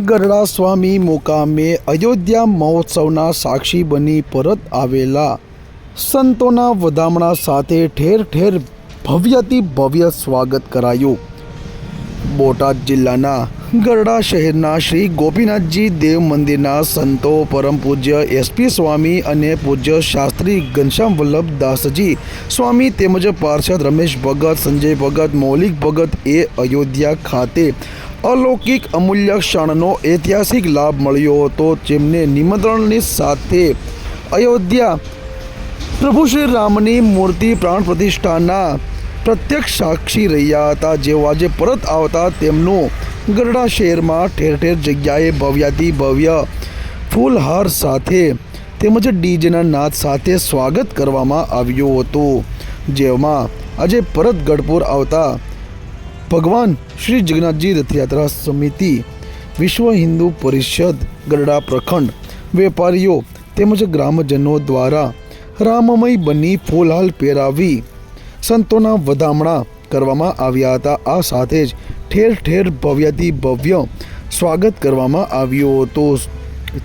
ગરડા સ્વામી મુકામે અયોધ્યા મહોત્સવના સાક્ષી બની પરત આવેલા. સંતોના વધામણા સાથે ઠેર ઠેર ભવ્યથી ભવ્ય સ્વાગત કરાયું. બોટાદ જિલ્લાના ગરડા શહેરના શ્રી ગોપીનાથજી દેવ મંદિરના સંતો, પરમ પૂજ્ય એસપી સ્વામી અને પૂજ્ય શાસ્ત્રી ઘનશ્યામ વલ્લભ દાસજી, સ્વામી તેમજ પાર્ષદ રમેશ ભગત, સંજય ભગત, મૌલિક ભગત એ અયોધ્યા ખાતે અલૌકિક અમૂલ્ય ક્ષણનો ઐતિહાસિક લાભ મળ્યો હતો. જેમને નિમંત્રણની સાથે અયોધ્યા પ્રભુ શ્રી રામની મૂર્તિ પ્રાણ પ્રતિષ્ઠાના પ્રત્યક્ષ સાક્ષી રહ્યા હતા. જેઓ આજે પરત આવતા તેમનું ગરડા શહેરમાં ઠેર ઠેર જગ્યાએ ભવ્યાતિ ભવ્ય ફૂલહાર સાથે તેમજ ડીજેના નાદ સાથે સ્વાગત કરવામાં આવ્યું હતું. જેમાં આજે પરત ગઢપુર આવતા ભગવાન શ્રી જગન્નાથજી રથયાત્રા સમિતિ, વિશ્વ હિન્દુ પરિષદ, ગરડા પ્રખંડ, વેપારીઓ તેમજ ગ્રામજનો દ્વારા રામમય બની ફૂલહાલ પહેરાવી સંતોના વધામણા કરવામાં આવ્યા હતા. આ સાથે જ ઠેર ઠેર ભવ્યથી ભવ્ય સ્વાગત કરવામાં આવ્યું હતું.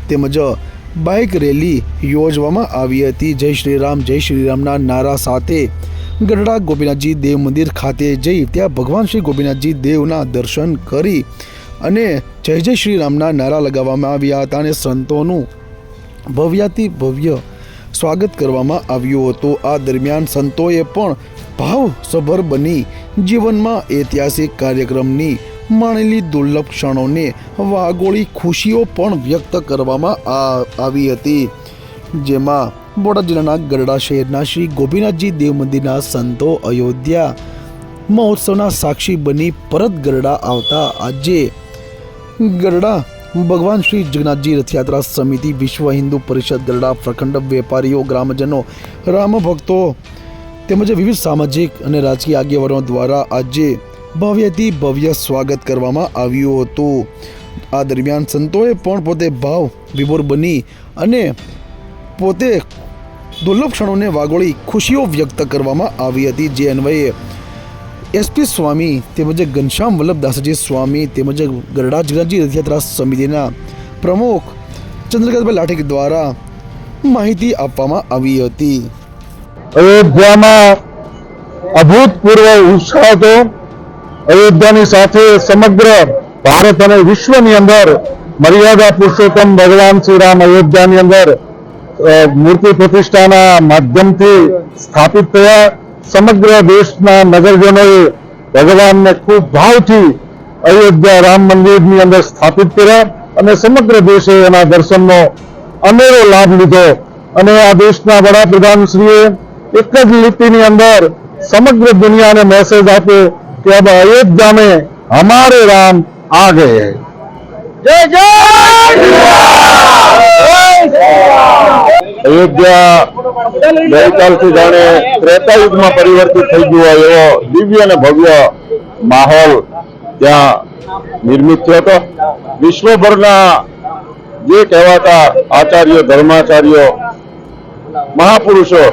તેમજ બાઇક રેલી યોજવામાં આવી હતી. જય શ્રી રામ, જય શ્રી રામના નારા સાથે ગરડા ગોપીનાથજી દેવ મંદિર ખાતે જઈ ત્યાં ભગવાન શ્રી ગોપીનાથજી દેવના દર્શન કરી અને જય જય શ્રી રામના નારા લગાવવામાં આવ્યા હતા અને સંતોનું ભવ્યાતિ ભવ્ય સ્વાગત કરવામાં આવ્યું હતું. આ દરમિયાન સંતોએ પણ ભાવસભર બની જીવનમાં ઐતિહાસિક કાર્યક્રમની માણેલી દુર્લભ ક્ષણોને વાગોળી ખુશીઓ પણ વ્યક્ત કરવામાં આવી હતી. જેમાં બોટાદ જિલ્લાના ગરડા શહેરના શ્રી ગોપીનાથજી દેવ મંદિરના સંતો અયોધ્યા મહોત્સવના સાક્ષી બની પરત ગરડા આવતા આજે ગરડા ભગવાન શ્રી જગન્નાથજી રથયાત્રા સમિતિ વિશ્વ હિન્દુ પરિષદ ગરડા પ્રખંડ વેપારીઓ, ગ્રામજનો રામ ભક્તો તેમજ વિવિધ સામાજિક અને રાજકીય આગેવાનો દ્વારા આજે ભવ્યથી ભવ્ય સ્વાગત કરવામાં આવ્યું હતું. આ દરમિયાન સંતોએ પણ પોતે ભાવ વિભોર બની અને પોતે દુર્લભ ક્ષણોને વાગોળી ખુશીઓ વ્યક્ત કરવામાં આવી હતી. જે અન્વયે એસપી સ્વામી તેમજ ઘનશ્યામ વલ્લભદાસજી સ્વામી તેમજ ગરડા જગન્નાથજી રથયાત્રા સમિતિના પ્રમુખ ચંદ્રકાંતભાઈ લાઠી દ્વારા માહિતી આપવામાં આવી હતી. અયોધ્યામાં અભૂતપૂર્વ ઉત્સાહ હતો. અયોધ્યાની સાથે સમગ્ર ભારત અને વિશ્વની અંદર મર્યાદા પુરુષોત્તમ ભગવાન શ્રી રામ અયોધ્યાની અંદર મૂર્તિ પ્રતિષ્ઠાના માધ્યમથી સ્થાપિત થયા સમગ્ર દેશના નગરજનોએ ભગવાનને ખૂબ ભાવથી અયોધ્યા રામ મંદિરની અંદર સ્થાપિત કર્યા અને સમગ્ર દેશે એના દર્શનનો અનેરો લાભ લીધો અને આ દેશના વડાપ્રધાનશ્રીએ એક જ લીટીની અંદર સમગ્ર દુનિયાને મેસેજ આપ્યો કે અબ અયોધ્યા મેં હમારે રામ આ ગયે જય જય અયોધ્યા ગઈકાલથી જાણે ત્રેતાયુગમાં પરિવર્તિત થઈ ગયો હોય એવો દિવ્ય અને ભવ્ય માહોલ ત્યાં નિર્મિત થયો હતો. વિશ્વભરના જે કહેવાતા આચાર્યો, ધર્માચાર્યો, મહાપુરુષો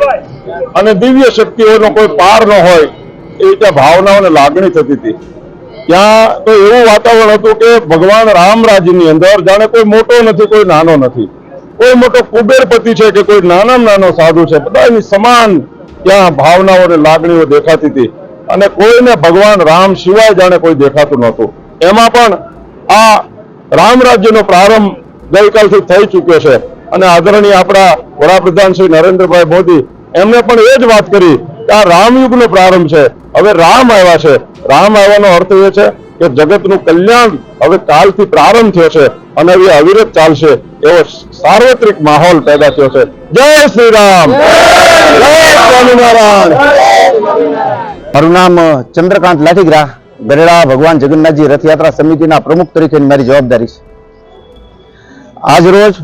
અને દિવ્ય શક્તિઓનો કોઈ પાર ન હોય એ રીતે ભાવનાઓને લાગણી થતી હતી. ત્યાં તો એવું વાતાવરણ હતું કે ભગવાન રામરાજની અંદર જાણે કોઈ મોટો નથી, કોઈ નાનો નથી. કોઈ મોટો કુબેરપતિ છે કે કોઈ નાનામાં નાનો સાધુ છે, બધાની સમાન ત્યાં ભાવનાઓ અને લાગણીઓ દેખાતી હતી. અને કોઈને ભગવાન રામ સિવાય જાણે કોઈ દેખાતું નહોતું. એમાં પણ આ રામ રાજ્યનો પ્રારંભ ગઈકાલથી થઈ ચૂક્યો છે. અને આદરણીય આપણા વડાપ્રધાન શ્રી નરેન્દ્રભાઈ મોદી, એમને પણ એ જ વાત કરી કે આ રામયુગનો પ્રારંભ છે. હવે રામ આવ્યા છે. રામ આવ્યાનો અર્થ એ છે કે જગતનું કલ્યાણ હવે કાલથી પ્રારંભ થયો છે અને હવે અવિરત ચાલશે એવો સાર્વત્રિક માહોલ પેદા થયો છે. જય શ્રી રામ. જય સ્વામિનારાયણ. મારું નામ ચંદ્રકાંત લાઠીગ્રા. ગરેડા ભગવાન જગન્નાથજી રથયાત્રા સમિતિના પ્રમુખ તરીકે મારી જવાબદારી છે. આજ રોજ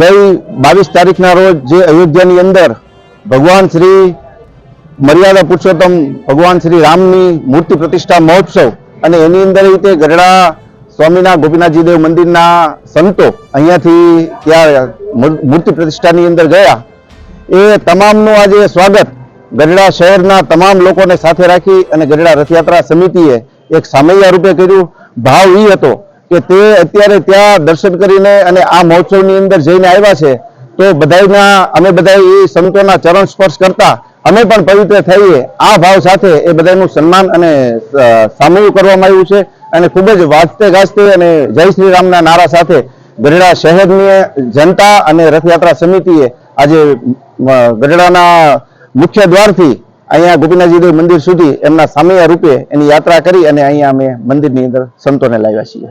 ગઈ બાવીસ તારીખના રોજ જે અયોધ્યાની અંદર ભગવાન શ્રી મર્યાદા પુરુષોત્તમ ભગવાન શ્રી રામની મૂર્તિ પ્રતિષ્ઠા મહોત્સવ અને એની અંદર રીતે ગરડા સ્વામીના ગોપીનાથજી દેવ મંદિરના સંતો અહીંયાથી ત્યાં મૂર્તિ પ્રતિષ્ઠાની અંદર ગયા. એ તમામનું આજે સ્વાગત ગઢડા શહેરના તમામ લોકોને સાથે રાખી અને ગઢડા રથયાત્રા સમિતિએ એક સામૈયા રૂપે કર્યું. ભાવ એ હતો કે તે અત્યારે ત્યાં દર્શન કરીને અને આ મહોત્સવની અંદર જઈને આવ્યા છે. તો બધાયના, અમે બધા એ સંતોના ચરણ સ્પર્શ કરતા અમે પણ પવિત્ર થઈએ. આ ભાવ સાથે એ બધાનું સન્માન અને સામયું કરવામાં આવ્યું છે. અને ખૂબ જ વાજતે ગાજતે અને જય શ્રી રામના નારા સાથે ગઢડા શહેરની જનતા અને રથયાત્રા સમિતિએ આજે ગઢડાના મુખ્ય દ્વારથી અહીંયા ગોપીનાથજી મંદિર સુધી એમના સામૈયા રૂપે એની યાત્રા કરી અને અહીંયા અમે મંદિરની અંદર સંતોને લાવ્યા છીએ.